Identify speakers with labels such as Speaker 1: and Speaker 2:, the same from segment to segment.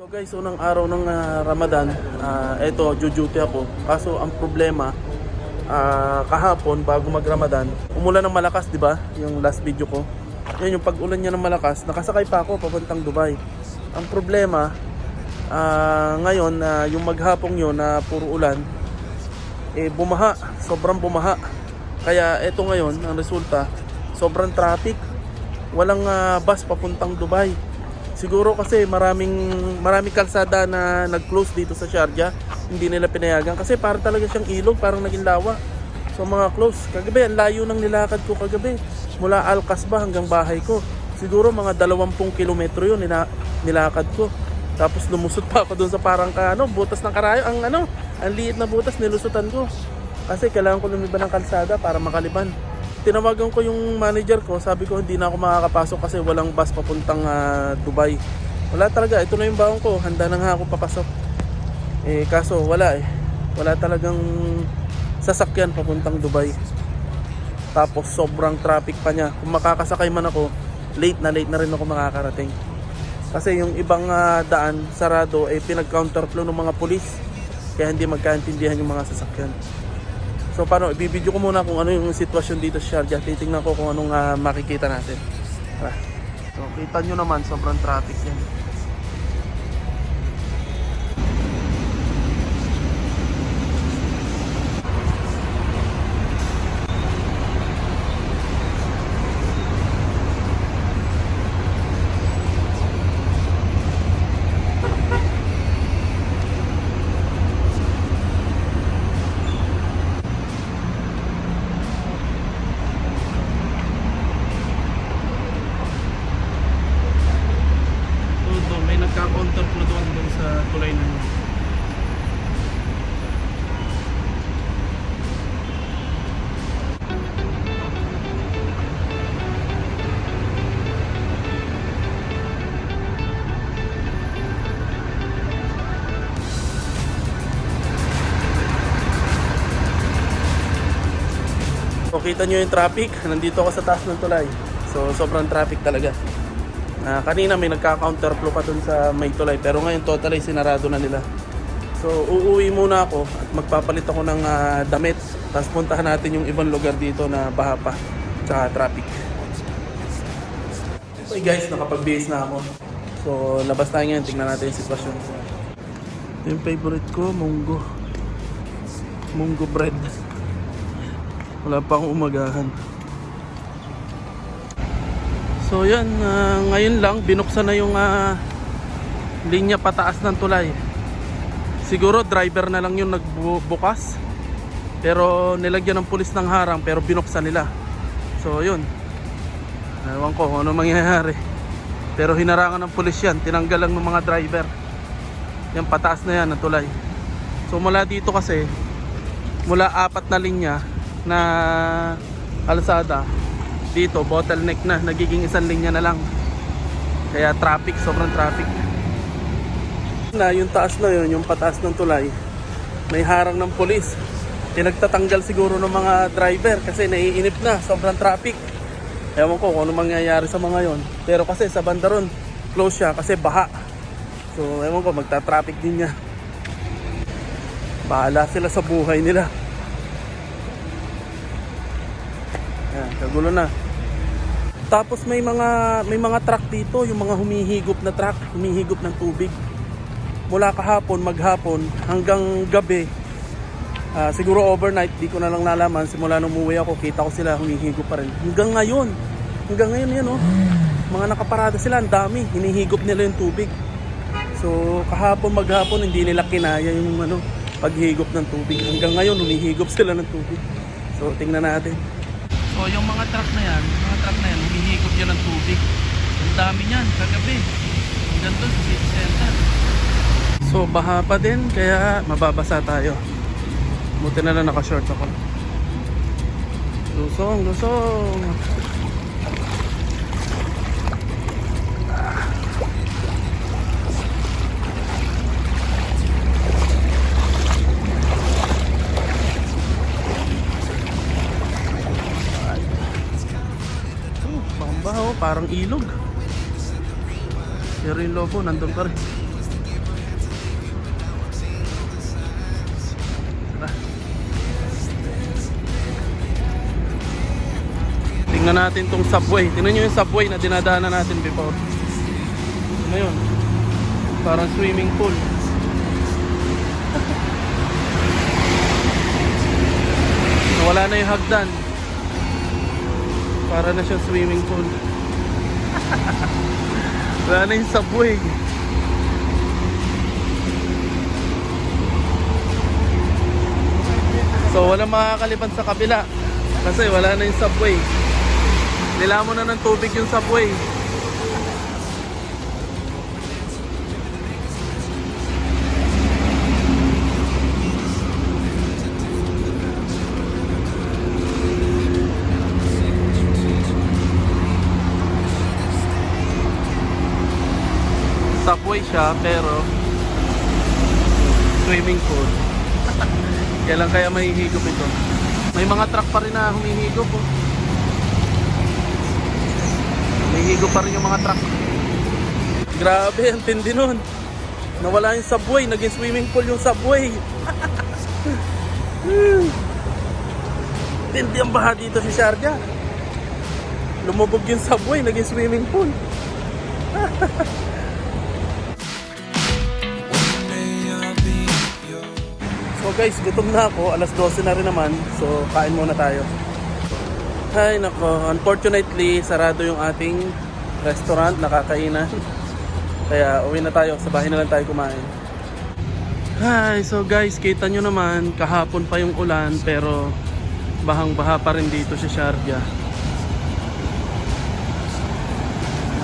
Speaker 1: So guys, unang araw ng ah, Ramadan, ah, eto, jujuti ako. Kaso ang problema, ah, kahapon bago mag-Ramadan, umulan ng malakas, di ba? Yung last video ko. Yan yung pag-ulan niya ng malakas, nakasakay pa ako papuntang Dubai. Ang problema, ah, ngayon, ah, yung maghapong yun na puro ulan, eh bumaha, sobrang bumaha. Kaya eto ngayon, ang resulta, sobrang traffic. Walang ah, bus papuntang Dubai. Siguro kasi maraming maraming kalsada na nag-close dito sa Sharjah, hindi nila pinayagan kasi parang talaga siyang ilog, parang naging lawa. So mga close. Kagabi, ang layo ng nilakad ko kagabi. Mula Al Kasbah hanggang bahay ko. Siguro mga 20 kilometro yun nila, nilakad ko. Tapos lumusot pa ako doon sa parang ano, butas ng karayo. Ang ano, ang liit na butas nilusutan ko. Kasi kailangan ko lumiban ng kalsada para makaliban. Tinawagan ko yung manager ko, sabi ko hindi na ako makakapasok kasi walang bus papuntang ah, Dubai. Wala talaga, ito na yung baon ko, handa na nga ako papasok. Eh kaso wala eh. Wala talagang sasakyan papuntang Dubai. Tapos sobrang traffic pa niya. Kung makakasakay man ako, late na late na rin ako makakarating. Kasi yung ibang ah, daan, sarado, eh pinag-counterflow ng mga pulis. Kaya hindi magkaintindihan yung mga sasakyan. So paano, ibibideo ko muna kung ano yung sitwasyon dito sa Sharjah. Titingnan ko kung anong ah, makikita natin. Tara. So kita nyo naman, sobrang traffic yan. So kita nyo yung traffic, nandito ako sa taas ng tulay. So sobrang traffic talaga. Ah, kanina may nagka-counterflow pa dun sa may tulay pero ngayon totally sinarado na nila. So uuwi muna ako at magpapalit ako ng ah, damit. Tapos puntahan natin yung ibang lugar dito na baha pa. Tsaka traffic. Okay guys, nakapag-base na ako. So labas tayo ngayon, tingnan natin yung sitwasyon. Ito yung favorite ko, munggo. Munggo bread. Wala pa akong umagahan. So yan, ah, ngayon lang binuksan na yung ah, linya pataas ng tulay. Siguro driver na lang yung nagbukas. Pero nilagyan ng pulis ng harang pero binuksan nila. So yun. Ewan ko ano mangyayari. Pero hinarangan ng pulis yan. Tinanggal lang ng mga driver. Yan pataas na yan ng tulay. So mula dito kasi mula apat na linya na kalsada dito bottleneck na. Nagiging isang linya na lang. Kaya traffic sobrang traffic. Na yung taas na yun yung pataas ng tulay may harang ng polis pinagtatanggal siguro ng mga driver kasi naiinip na sobrang traffic. Ewan ko kung ano mangyayari sa mga yon pero kasi sa bandaron close siya kasi baha. So ewan ko magta-traffic din niya. Bahala sila sa buhay nila Ayan, kagulo na. Tapos may mga may mga truck dito, yung mga humihigop na truck, humihigop ng tubig. Mula kahapon, maghapon hanggang gabi. ah, siguro overnight, di ko na lang nalaman. Simula nung umuwi ako, kita ko sila humihigop pa rin. Hanggang ngayon. Hanggang ngayon yan oh. Mga nakaparada sila, ang dami. Hinihigop nila yung tubig. So kahapon, maghapon, hindi nila kinaya yung ano, paghigop ng tubig. Hanggang ngayon, humihigop sila ng tubig. So tingnan natin. So yung mga truck na yan, mga truck na yan, humihigop yan ng tubig. Ang dami niyan, kagabi. Hanggang doon sa city center. So baha pa din, kaya mababasa tayo. Buti na lang naka-short ako. Lusong, lusong. ilog. Pero yung lobo, nandun pa rin. Tingnan natin tong subway. Tingnan nyo yung subway na dinadaanan natin before. Ano yun? Parang swimming pool. Wala na yung hagdan. Para na siya swimming pool. Wala na yung. So walang makakalipan sa kabila kasi wala na yung subway. Nilamon na ng tubig yung subway. Subway siya pero swimming pool. Kailan kaya mahihigop ito? May mga truck pa rin na humihigop oh. Humihigop pa rin yung mga truck. Grabe, ang tindi nun. Nawala yung subway, naging swimming pool yung subway. tindi ang baha dito sa Sharjah. Lumubog yung subway, naging swimming pool. So guys, gutom na ako. Alas 12 na rin naman. So kain muna tayo. Ay nako, unfortunately sarado yung ating restaurant, nakakainan. Kaya uwi na tayo, sa bahay na lang tayo kumain. Hi, so guys, kita nyo naman, kahapon pa yung ulan pero bahang-baha pa rin dito sa Sharjah.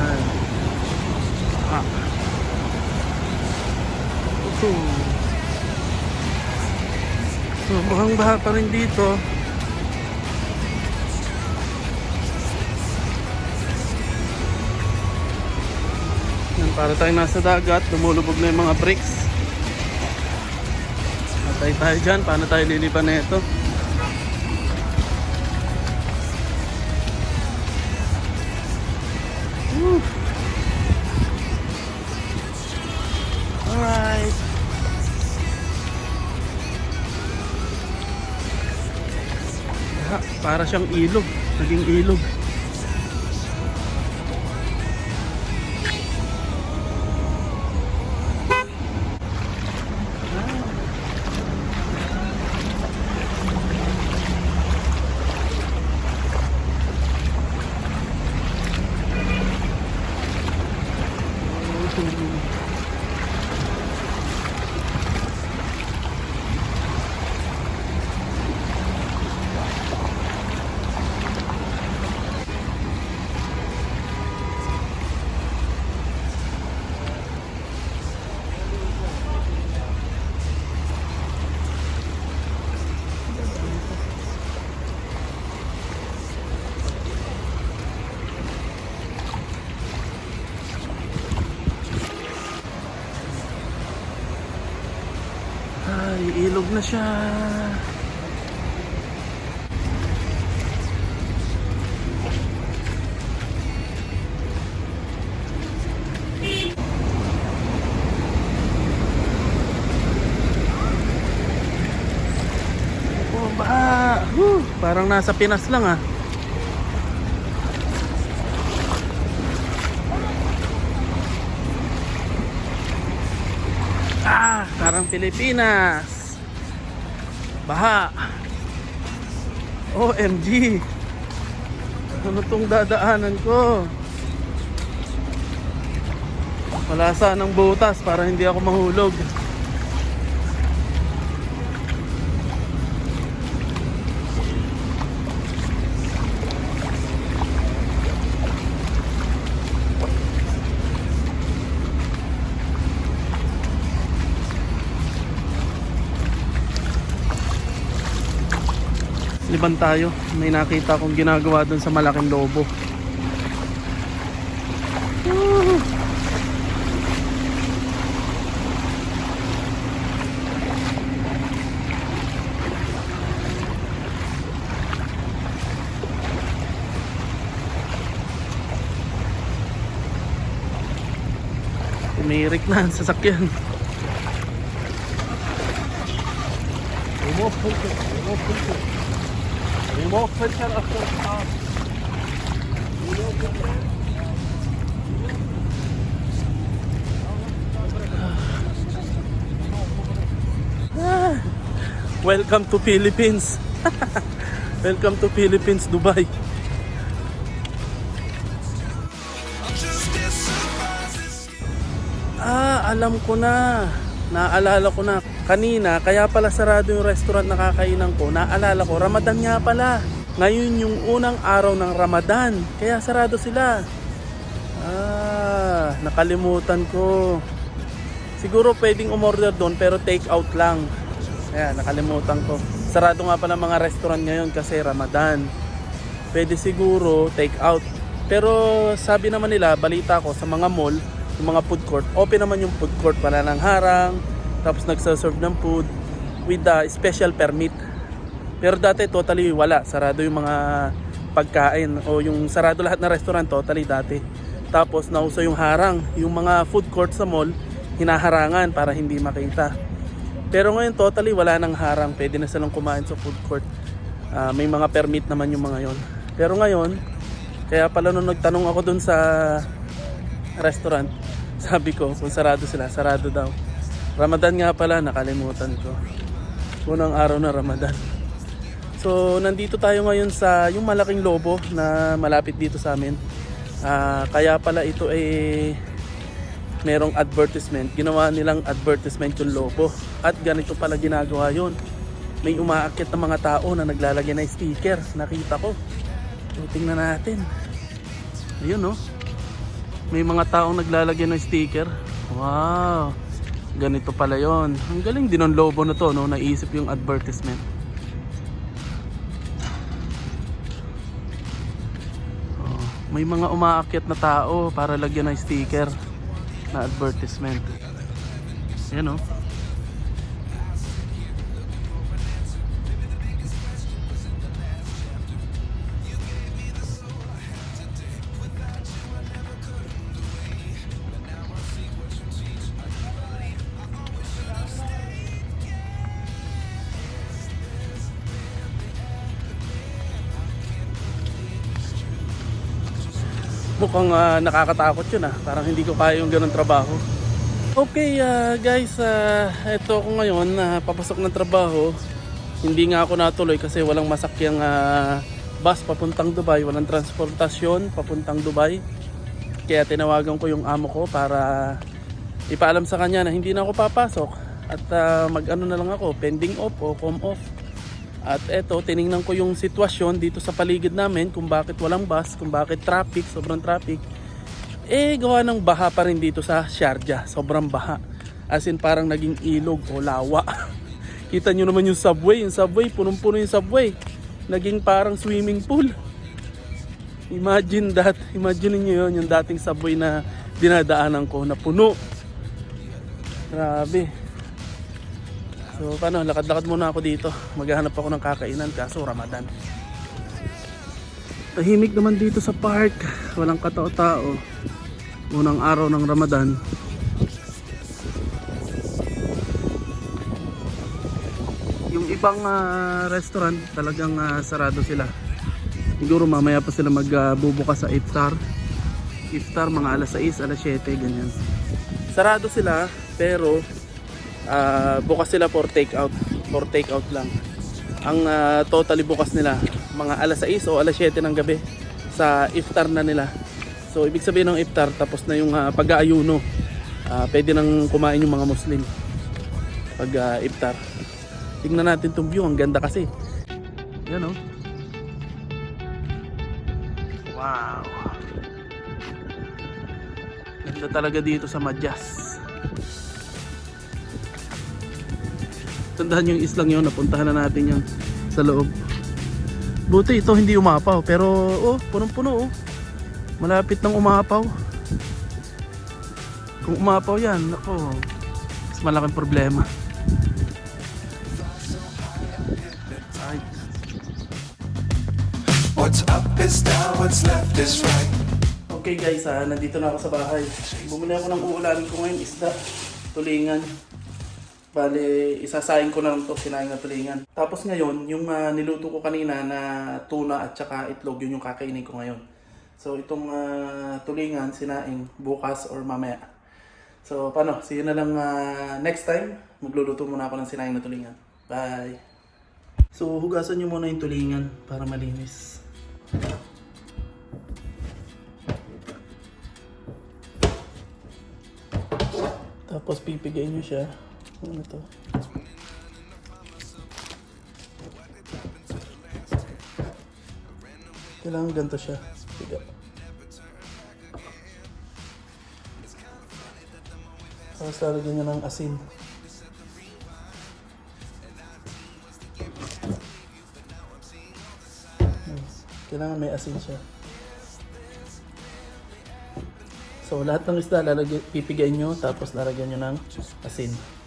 Speaker 1: Ay. Ah. Ito. So, mukhang baha pa rin dito. Yan, para tayo nasa dagat, lumulubog na yung mga bricks. Patay tayo dyan, paano tayo lilipan na ito? Para siyang ilog. Naging ilog. Na siya. Baha. Parang nasa Pinas lang ah. Ah, parang Pilipinas. Baha. OMG. Ano tong dadaanan ko? Wala sanang butas para hindi ako mahulog. Liban tayo. May nakita akong ginagawa doon sa malaking lobo. Tumirik na ang sasakyan. Remove filter. Remove filter after start. Ah, Welcome to Philippines. Welcome to Philippines, Dubai. Ah, alam ko na. Naalala ko na. Kanina, kaya pala sarado yung restaurant na kakainan ko. Naalala ko, Ramadan nga pala. Ngayon yung unang araw ng Ramadan. Kaya sarado sila. Ah, nakalimutan ko. Siguro pwedeng umorder doon pero take out lang. Ayan, nakalimutan ko. Sarado nga pala mga restaurant ngayon kasi Ramadan. Pwede siguro take out. Pero sabi naman nila, balita ko sa mga mall, yung mga food court, open naman yung food court para ng harang, tapos nagsaserve ng food with the special permit. Pero dati totally wala, sarado yung mga pagkain o yung sarado lahat na restaurant totally dati. Tapos nauso yung harang, yung mga food court sa mall, hinaharangan para hindi makita. Pero ngayon totally wala nang harang, pwede na silang kumain sa food court. Ah, may mga permit naman yung mga yon. Pero ngayon, kaya pala nung nagtanong ako dun sa restaurant, sabi ko kung sarado sila, sarado daw. Ramadan nga pala, nakalimutan ko. Unang araw na Ramadan. So, nandito tayo ngayon sa yung malaking lobo na malapit dito sa amin. Ah, kaya pala ito ay merong advertisement. Ginawa nilang advertisement yung lobo. At ganito pala ginagawa yun. May umaakit na mga tao na naglalagay ng sticker. Nakita ko. So, tingnan natin. Ayun no. May mga taong naglalagay ng sticker. Wow. Ganito pala yon. Ang galing din ng lobo na to no. Naisip yung advertisement. Oh, may mga umaakyat na tao para lagyan ng sticker na advertisement. Yan oh. Mukhang ah, nakakatakot yun ah. Parang hindi ko kaya yung ganun trabaho. Okay ah, guys, ah, eto ako ngayon na papasok ng trabaho. Hindi nga ako natuloy kasi walang masakyang ah, bus papuntang Dubai, walang transportasyon papuntang Dubai. Kaya tinawagan ko yung amo ko para ipaalam sa kanya na hindi na ako papasok at ah, mag-ano na lang ako, pending off o com off. At eto, tiningnan ko yung sitwasyon dito sa paligid namin kung bakit walang bus, kung bakit traffic, sobrang traffic. Eh, gawa ng baha pa rin dito sa Sharjah. Sobrang baha. As in, parang naging ilog o lawa. Kita nyo naman yung subway. Yung subway, punong-puno yung subway. Naging parang swimming pool. Imagine that. Imagine niyo yun, yung dating subway na dinadaanan ko na puno. Grabe. So, paano? Lakad-lakad muna ako dito. Maghahanap ako ng kakainan kaso Ramadan. Tahimik naman dito sa park. Walang katao-tao. Unang araw ng Ramadan. Yung ibang ah, restaurant talagang ah, sarado sila. Siguro mamaya pa sila magbubukas sa iftar. Iftar mga alas 6, alas 7, ganyan. Sarado sila pero ah, bukas sila for take out. For take out lang. Ang ah, totally bukas nila mga alas 6 o alas 7 ng gabi sa iftar na nila. So ibig sabihin ng iftar tapos na yung ah, pag-aayuno. Ah, pwede nang kumain yung mga Muslim pag ah, iftar. Tingnan natin tong view, ang ganda kasi. Yan oh. Wow. Ganda talaga dito sa Madyas. Tandaan yung islang yun, napuntahan na natin yun sa loob. Buti ito hindi umapaw, pero oh, punong-puno oh. Malapit nang umapaw. Kung umapaw yan, nako, mas malaking problema. Ay,
Speaker 2: What's up is down, what's left is right.
Speaker 1: Okay guys, ah, nandito na ako sa bahay. Bumili ako ng uulamin ko ngayon, isda, tulingan. Bale, isasayin ko na lang to, sinaing na tulingan. Tapos ngayon, yung ah, niluto ko kanina na tuna at saka itlog, yun yung kakainin ko ngayon. So itong ah, tulingan, sinaing, bukas or mamaya. So paano, see you na lang ah, next time. Magluluto muna ako ng sinaing na tulingan. Bye! So hugasan nyo muna yung tulingan para malinis. Tapos pipigayin nyo siya. Ano to? Kailangan ganito siya. Piga. Tapos lalagyan nyo ng asin. Hmm. Kailangan may asin siya. So lahat ng isda lalagyan, pipigayin nyo tapos lalagyan nyo ng asin.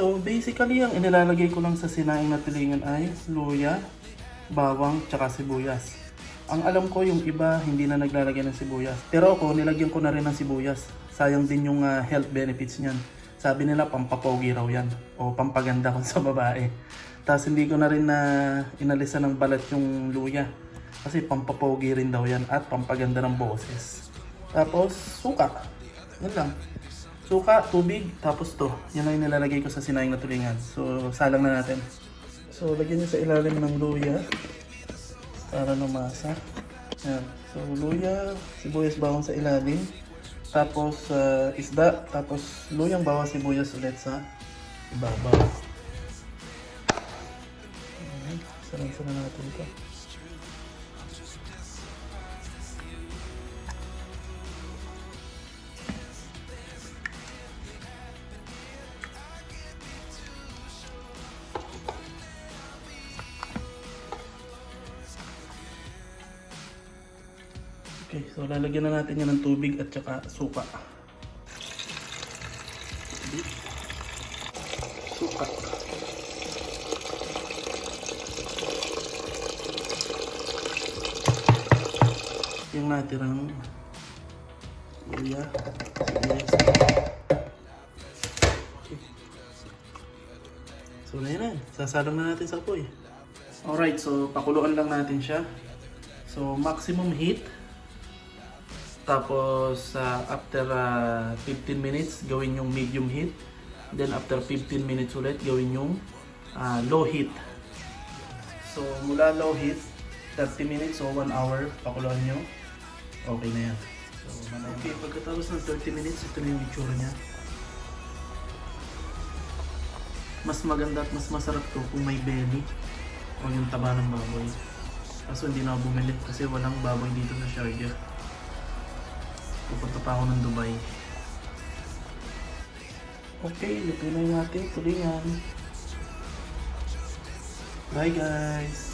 Speaker 1: So basically ang inilalagay ko lang sa sinaing na tulingan ay luya, bawang, tsaka sibuyas. Ang alam ko yung iba hindi na naglalagay ng sibuyas. Pero ako nilagyan ko na rin ng sibuyas. Sayang din yung ah, health benefits niyan. Sabi nila pampapogi raw yan o pampaganda kung sa babae. Tapos hindi ko na rin na inalisan ng balat yung luya. Kasi pampapogi rin daw yan at pampaganda ng boses. Tapos suka. Yan lang. Suka, tubig, tapos to. Yan lang yung nilalagay ko sa sinayang na tulingan. So, salang na natin. So, lagyan nyo sa ilalim ng luya para lumasa. Yan. So, luya, sibuyas bawang sa ilalim. Tapos, ah, isda. Tapos, luyang bawang sibuyas ulit sa ibabaw. Ayan. Sarang-sarang natin ito. Lalagyan na natin yan ng tubig at saka suka. Suka. Yung natirang luya. Yes. So na yan. Sasalang na natin sa apoy. Alright, so pakuluan lang natin siya. So maximum heat. Tapos uh, after uh, 15 minutes, gawin yung medium heat. Then after 15 minutes ulit, gawin yung uh, low heat. So mula low heat, 30 minutes o 1 hour, pakuluan nyo. Okay na yan. So, okay, pagkatapos ng 30 minutes, ito na yung itsura niya. Mas maganda at mas masarap to kung may belly o yung taba ng baboy. Kaso hindi na bumili kasi walang baboy dito sa Sharjah. Pupunta pa ako ng Dubai. Okay, luto na yung ating tulingan. Bye guys!